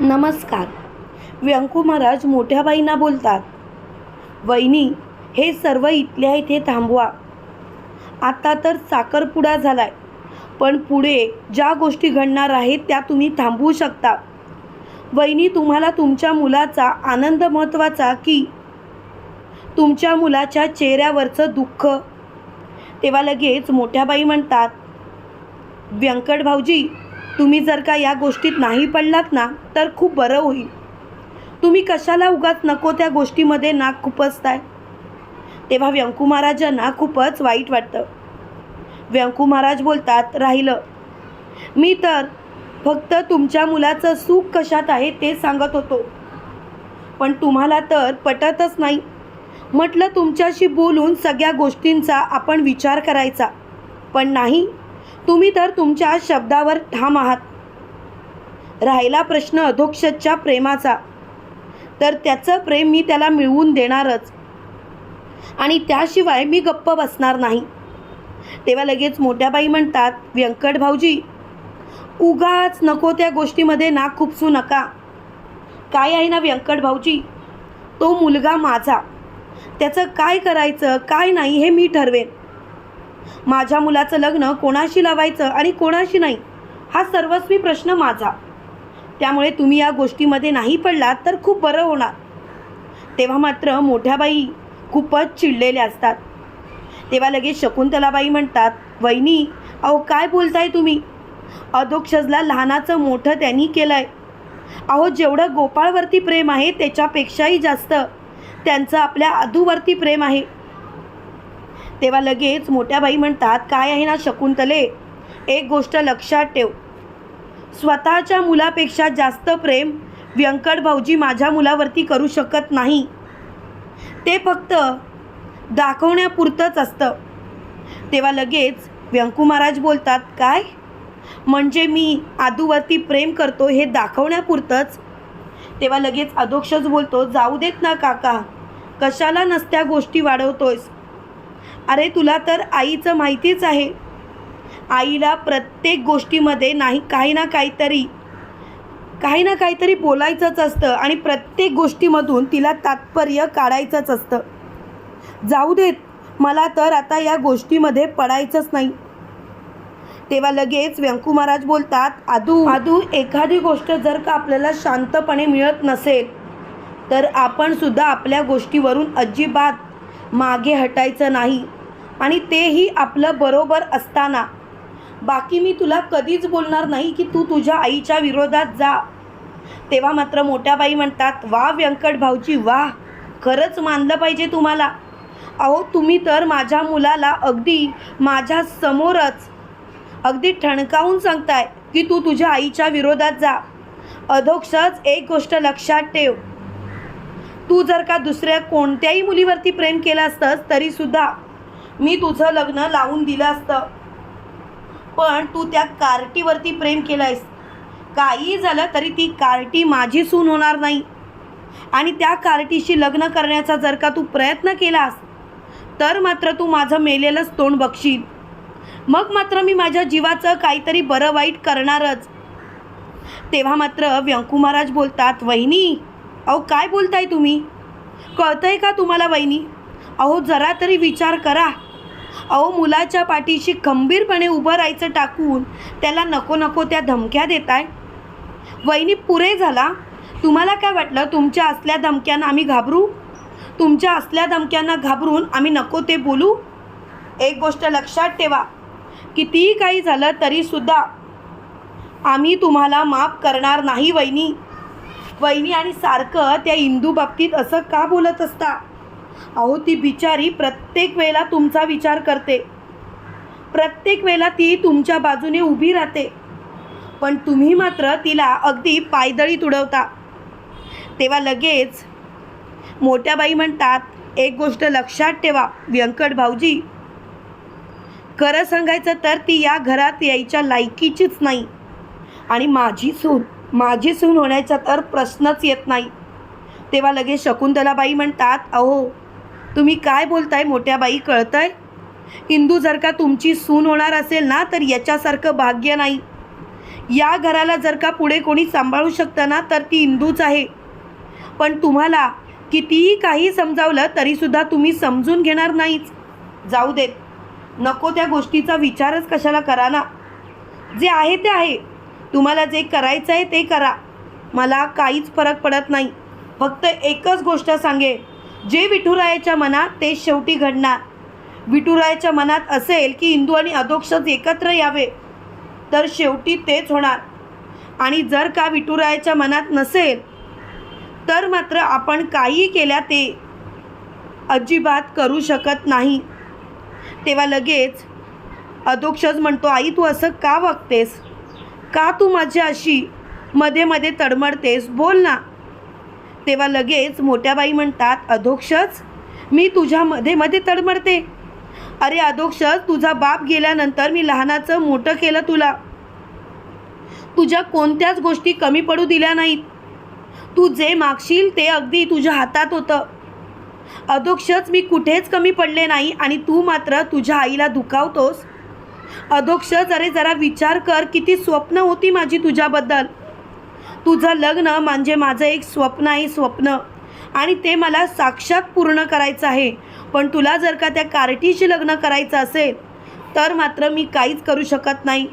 नमस्कार. व्यंकू महाराज मोठ्या बाईंना बोलतात वहिनी हे सर्व इथल्या इथे थांबवा. आता तर साखरपुडा झालाय पण पुढे ज्या गोष्टी घडणार आहेत त्या तुम्ही थांबवू शकता. वहिनी तुम्हाला तुमच्या मुलाचा आनंद महत्त्वाचा की तुमच्या मुलाच्या चेहऱ्यावरचं दुःख? तेव्हा लगेच मोठ्या बाई म्हणतात व्यंकट भाऊजी तुम्ही जर का या गोष्टीत नाही पडलात ना तर खूप बरं होईल. तुम्ही कशाला उगाच नको त्या गोष्टीमध्ये नाक खुपसताय तेव्हा व्यंकू महाराजांना खूपच वाईट वाटतं. व्यंकू महाराज बोलतात राहिलं. मी तर फक्त तुमच्या मुलाचं सुख कशात आहे ते सांगत होतो. पण तुम्हाला तर पटतच नाही. म्हटलं तुमच्याशी बोलून सगळ्या गोष्टींचा आपण विचार करायचा. पण नाही तुम्ही तर तुमच्या शब्दावर ठाम आहात. राहिला प्रश्न अधोक्षच्या प्रेमाचा. तर त्याचं प्रेम मी त्याला मिळवून देणारच. आणि त्याशिवाय मी गप्प बसणार नाही. तेव्हा लगेच मोठ्या बाई म्हणतात व्यंकट भाऊजी उगाच नको त्या गोष्टीमध्ये नाक खुपसू नका. काय आहे ना व्यंकट भाऊजी? तो मुलगा माझा. त्याचं काय करायचं काय नाही हे मी ठरवेन. माझ्या मुलाचं लग्न कोणाशी लावायचं आणि कोणाशी नाही हा सर्वस्वी प्रश्न माझा. त्यामुळे तुम्ही या गोष्टीमध्ये नाही पडलात तर खूप बरं होणार. तेव्हा मात्र मोठ्या बाई खूपच चिडलेल्या असतात. तेव्हा लगेच शकुंतलाबाई म्हणतात वहिनी अहो काय बोलताय तुम्ही? अधोक्षजला लहानाचं मोठं त्यांनी केलं आहे अहो जेवढं गोपाळवरती प्रेम आहे त्याच्यापेक्षाही जास्त. त्यांचं आपल्या अधूवरती प्रेम आहे. तेव्हा लगेच मोठ्या बाई म्हणतात काय आहे ना शकुंतले? एक गोष्ट लक्षात ठेव. स्वतःच्या मुलापेक्षा जास्त प्रेम व्यंकट भाऊजी माझ्या मुलावरती करू शकत नाही. ते फक्त दाखवण्यापुरतंच असतं. तेव्हा लगेच व्यंकू महाराज बोलतात काय? म्हणजे मी आदूवरती प्रेम करतो हे दाखवण्यापुरतंच? तेव्हा लगेच अधोक्षच बोलतो जाऊ देत ना काका. कशाला नसत्या गोष्टी वाढवतोयस? अरे तुला तर आईचं माहितीच आहे. आईला प्रत्येक गोष्टीमध्ये नाही काही ना काहीतरी काही ना काहीतरी बोलायचंच असतं आणि प्रत्येक गोष्टीमधून तिला तात्पर्य काढायचंच असतं. जाऊ देत मला तर आता या गोष्टीमध्ये पडायचंच नाही. तेव्हा लगेच व्यंकू महाराज बोलतात आदू आदू एखादी गोष्ट जर का आपल्याला शांतपणे मिळत नसेल तर आपण सुद्धा आपल्या गोष्टीवरून अजिबात मागे हटायचं नाही. आणि तेही आपलं बरोबर असताना. बाकी मी तुला कधीच बोलणार नाही की तू तुझ्या आईच्या विरोधात जा. तेव्हा मात्र मोठ्या बाई म्हणतात वा व्यंकट भाऊजी वा. खरंच मानलं पाहिजे तुम्हाला. अहो तुम्ही तर माझ्या मुलाला अगदी माझ्या समोरच अगदी ठणकावून सांगताय की तू तुझ्या आईच्या विरोधात जा. अधोक्षच एक गोष्ट लक्षात ठेव. तू जर का दुसऱ्या कोणत्याही मुलीवरती प्रेम केलं असतंस तरीसुद्धा मी तुझं लग्न लावून दिलं असतं. पण तू त्या कार्टीवरती प्रेम केलं आहेस काही झालं तरी ती कार्टी माझी सून होणार नाही. आणि त्या कार्टीशी लग्न करण्याचा जर का तू प्रयत्न केलास तर मात्र तू माझं मेलेलंच तोंड बघशील. मग मात्र मी माझ्या जीवाचं काहीतरी बरं वाईट करणारच. तेव्हा मात्र व्यंकू महाराज बोलतात वहिनी अहो काय बोलताय तुम्ही? कळतंय का तुम्हाला वहिनी? अहो जरा तरी विचार करा. अहो मुलाच्या पाठीशी खंबीरपणे उभं राहायचं टाकून त्याला नको नको त्या धमक्या देताय. वहिनी पुरे झाला. तुम्हाला काय वाटलं? तुमच्या असल्या धमक्यांना आम्ही घाबरू? तुमच्या असल्या धमक्यांना घाबरून आम्ही नको ते बोलू? एक गोष्ट लक्षात ठेवा. कितीही काही झालं तरीसुद्धा आम्ही तुम्हाला माफ करणार नाही वहिनी. वहिनी आणि सारखं त्या इंदू बाबतीत असं का बोलत असता? अहो ती बिचारी प्रत्येक वेळेला तुमचा विचार करते. प्रत्येक वेळेला ती तुमच्या बाजूने उभी राहते. पण तुम्ही मात्र तिला अगदी पायदळी तुडवता. तेव्हा लगेच मोठ्या बाई म्हणतात एक गोष्ट लक्षात ठेवा व्यंकट भाऊजी. खरं सांगायचं तर ती या घरात यायच्या लायकीचीच नाही. आणि माझी सून माझी सून होण्याचा तर प्रश्नच येत नाही. तेव्हा लगेच शकुंतलाबाई म्हणतात अहो तुम्ही काय बोलताय मोठ्या बाई कळतंय? इंदू जर का तुमची सून होणार असेल ना तर याच्यासारखं भाग्य नाही. या घराला जर का पुढे कोणी सांभाळू शकतं ना तर ती इंदूच आहे. पण तुम्हाला कितीही काही समजावलं तरीसुद्धा तुम्ही समजून घेणार नाहीच. जाऊ देत. नको त्या गोष्टीचा विचारच कशाला करा ना जे आहे ते आहे. तुम्हाला जे करायचं आहे ते करा. मला काहीच फरक पडत नाही. फक्त एकच गोष्ट सांगे. जे विठुरायाच्या मनात ते शेवटी घडणार. विठुरायाच्या मनात असेल की इंदू आणि अधोक्षज एकत्र यावे तर शेवटी तेच होणार. आणि जर का विठुरायाच्या मनात नसेल तर मात्र आपण काही केल्या ते अजिबात करू शकत नाही. तेव्हा लगेच अधोक्षज म्हणतो आई तू असं का वागतेस का तू माझ्या अशी मध्ये मध्ये तडमडतेस? बोल ना. तेव्हा लगेच मोठ्या बाई म्हणतात अधोक्षच मी तुझ्या मध्ये मध्ये तडमडते. अरे अधोक्षच तुझा बाप गेल्यानंतर मी लहानाचं मोठं केलं तुला. तुझ्या कोणत्याच गोष्टी कमी पडू दिल्या नाहीत. तू जे मागशील ते अगदी तुझ्या हातात होतं. अधोक्षच मी कुठेच कमी पडले नाही आणि तू मात्र तुझ्या आईला दुखावतोस. अधोक्ष अरे जरा विचार कर किती स्वप्न होती माझी तुझ्याबद्दल. तुझं लग्न म्हणजे माझं एक स्वप्न आहे स्वप्न. आणि ते मला साक्षात पूर्ण करायचं आहे. पण तुला जर का त्या कार्टीशी लग्न करायचं असेल तर मात्र मी काहीच करू शकत नाही.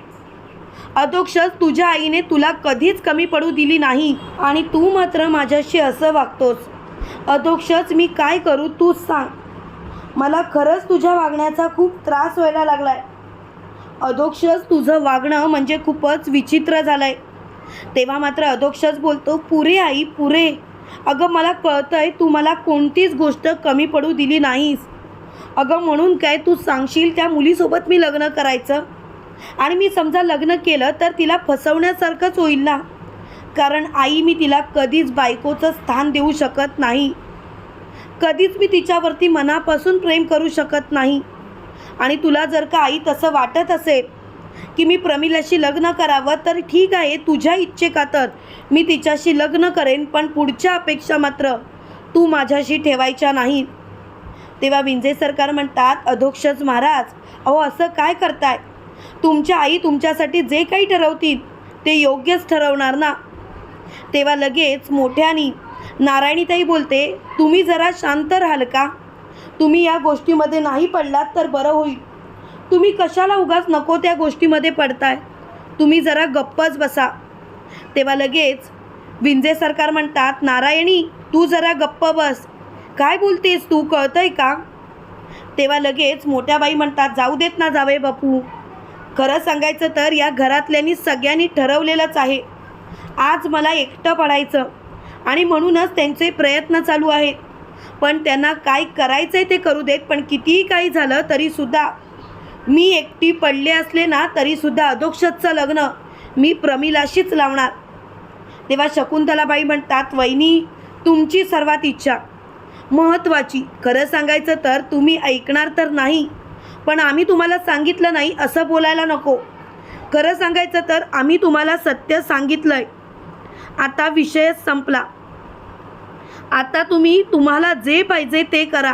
अधोक्ष तुझ्या आईने तुला कधीच कमी पडू दिली नाही आणि तू मात्र माझ्याशी असं वागतोस. अधोक्षच मी काय करू तूच सांग. मला खरंच तुझ्या वागण्याचा खूप त्रास व्हायला लागलाय. अधोक्षज तुझं वागणं म्हणजे खूपच विचित्र झालं आहे तेव्हा मात्र अधोक्षज बोलतो पुरे आई पुरे. अगं मला कळतंय तू मला कोणतीच गोष्ट कमी पडू दिली नाहीस. अगं म्हणून काय तू सांगशील त्या मुलीसोबत मी लग्न करायचं? आणि मी समजा लग्न केलं तर तिला फसवण्यासारखंच होईल ना? कारण आई मी तिला कधीच बायकोचं स्थान देऊ शकत नाही. कधीच मी तिच्यावरती मनापासून प्रेम करू शकत नाही. आणि तुला जर का आई तसं वाटत असेल की मी प्रमिलाशी लग्न करावं तर ठीक आहे तुझ्या इच्छेखातर मी तिच्याशी लग्न करेन पण पुढच्या अपेक्षा मात्र तू माझ्याशी ठेवायच्या नाही तेव्हा विंजे सरकार म्हणतात अधोक्षज महाराज अहो असं काय करताय? तुमच्या आई तुमच्यासाठी जे काही ठरवतील ते योग्यच ठरवणार ना? तेव्हा लगेच मोठ्यानी नारायणीताई बोलते तुम्ही जरा शांत राहाल का? तुम्ही या गोष्टीमध्ये नाही पडलात तर बरं होईल. तुम्ही कशाला उगाच नको त्या गोष्टीमध्ये पडताय? तुम्ही जरा गप्पच बसा. तेव्हा लगेच विंजे सरकार म्हणतात नारायणी तू जरा गप्प बस. काय बोलतेस तू? कळतंय का? तेव्हा लगेच मोठ्या बाई म्हणतात जाऊ देत ना जावे बापू. खरं सांगायचं तर या घरातल्यांनी सगळ्यांनी ठरवलेलंच आहे. आज मला एकटं पडायचं आणि म्हणूनच त्यांचे प्रयत्न चालू आहेत. पण त्यांना काय करायचं आहे ते करू देत पण कितीही काही झालं तरीसुद्धा मी एकटी पडले असले ना तरीसुद्धा अधोक्षतचं लग्न मी प्रमिलाशीच लावणार. तेव्हा शकुंतलाबाई म्हणतात वहिनी तुमची सर्वात इच्छा. महत्त्वाची. खरं सांगायचं तर तुम्ही ऐकणार तर नाही पण आम्ही तुम्हाला सांगितलं नाही असं बोलायला नको. खरं सांगायचं तर आम्ही तुम्हाला सत्य सांगितलं आहे आता विषय संपला. आता तुम्ही तुम्हाला जे पाहिजे ते करा.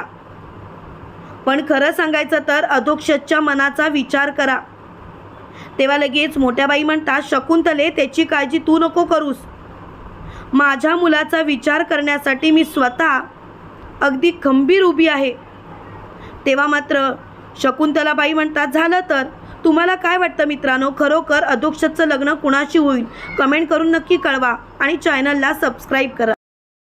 पण खरं सांगायचं तर अधोक्षच्या मनाचा विचार करा. तेव्हा लगेच मोठ्याबाई म्हणतात शकुंतले त्याची काळजी तू नको करूस. माझ्या मुलाचा विचार करण्यासाठी मी स्वतः अगदी खंबीर उभी आहे. तेव्हा मात्र शकुंतलाबाई म्हणतात झालं तर? तुम्हाला काय वाटतं मित्रांनो? खरोखर अधोक्षतचं लग्न कुणाशी होईल? कमेंट करून नक्की कळवा आणि चॅनलला सबस्क्राईब करा.